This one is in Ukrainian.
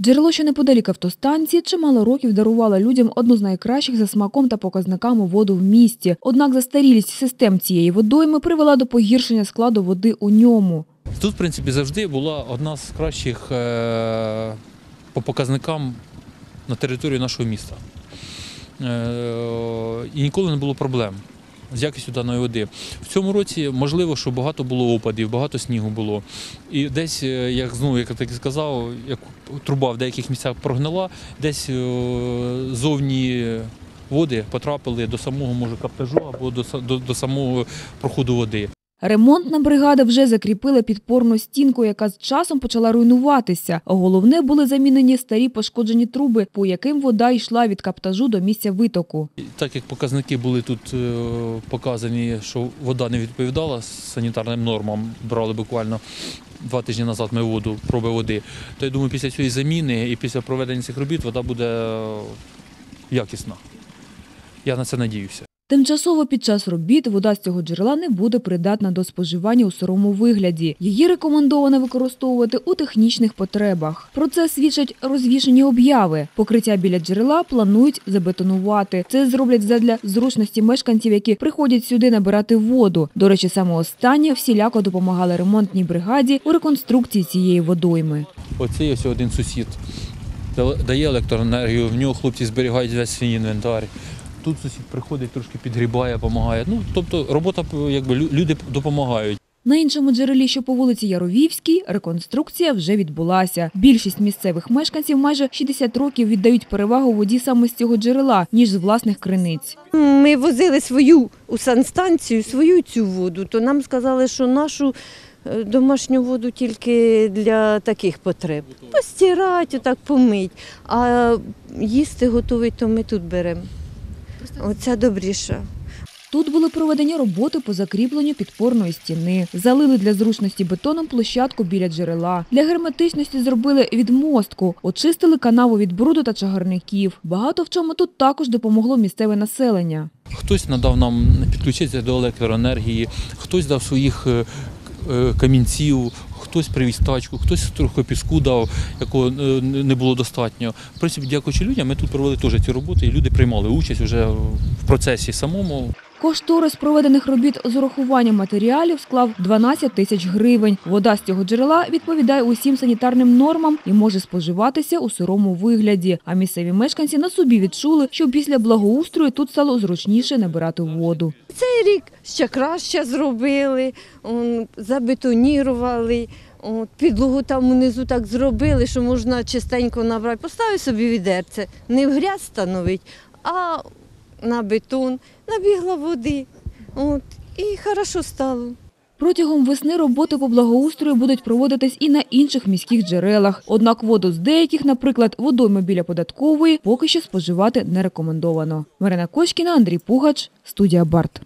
Джерело, що неподалік автостанції, чимало років дарувало людям одну з найкращих за смаком та показниками воду в місті. Однак застарілість систем цієї водойми привела до погіршення складу води у ньому. Тут, в принципі, завжди була одна з кращих е, по показникам на території нашого міста. Е, і ніколи не було проблем з якістю даної води. В цьому році можливо, що багато було опадів, багато снігу було. І десь, е, як знову, як я так сказав, як труба в деяких місцях прогнила, десь е, зовні води потрапили до самого може каптажу або до, до, до самого проходу води. Ремонтна бригада вже закріпила підпорну стінку, яка з часом почала руйнуватися. Головне були замінені старі пошкоджені труби, по яким вода йшла від каптажу до місця витоку. Так як показники були тут е, показані, що вода не відповідала санітарним нормам, брали буквально два тижні назад ми воду, проби води, то я думаю, після цієї заміни і після проведення цих робіт вода буде е, якісна. Я на це надіюся. Тимчасово під час робіт вода з цього джерела не буде придатна до споживання у сирому вигляді. Її рекомендовано використовувати у технічних потребах. Про це свідчать розвішені обяви. Покриття біля джерела планують забетонувати. Це зроблять задля зручності мешканців, які приходять сюди набирати воду. До речі, саме останнє всіляко допомагали ремонтній бригаді у реконструкції цієї водойми. Оцей ось один сусід дає електроенергію, в нього хлопці зберігають весь свій інвентар. Тут сусід приходить, трошки підгрібає, допомагає. Ну, тобто робота, якби лю- люди допомагають. На іншому джерелі, що по вулиці Яровівській, реконструкція вже відбулася. Більшість місцевих мешканців майже 60 років віддають перевагу воді саме з цього джерела, ніж з власних криниць. Ми возили свою у санстанцію, свою цю воду, то нам сказали, що нашу е, домашню воду тільки для таких потреб. Постирати, так помить. А їсти готовий, то ми тут беремо. Оця добріша. Тут були проведені роботи по закріпленню підпорної стіни. Залили для зручності бетоном площадку біля джерела. Для герметичності зробили відмостку, очистили канаву від бруду та чагарників. Багато в чому тут також допомогло місцеве населення. Хтось надав нам підключитися до електроенергії, хтось дав своїх е, е, камінців, хтось привіз тачку, хтось трохи піску дав, якого е, не було достатньо. В принципі, дякуючи людям, ми тут провели теж ці роботи, і люди приймали участь вже в процесі самому. Кошторис проведених робіт з урахуванням матеріалів склав 12 тисяч гривень. Вода з цього джерела відповідає усім санітарним нормам і може споживатися у сирому вигляді. А місцеві мешканці на собі відчули, що після благоустрою тут стало зручніше набирати воду. Цей рік ще краще зробили, забетонірували. От, підлогу там внизу так зробили, що можна чистенько набрати. Поставив собі відерце, не в грязь становить, а на бетон, набігла води. От, і хорошо стало. Протягом весни роботи по благоустрою будуть проводитись і на інших міських джерелах. Однак воду з деяких, наприклад, водойми біля податкової, поки що споживати не рекомендовано. Марина Кочкіна, Андрій Пугач, студія Барт.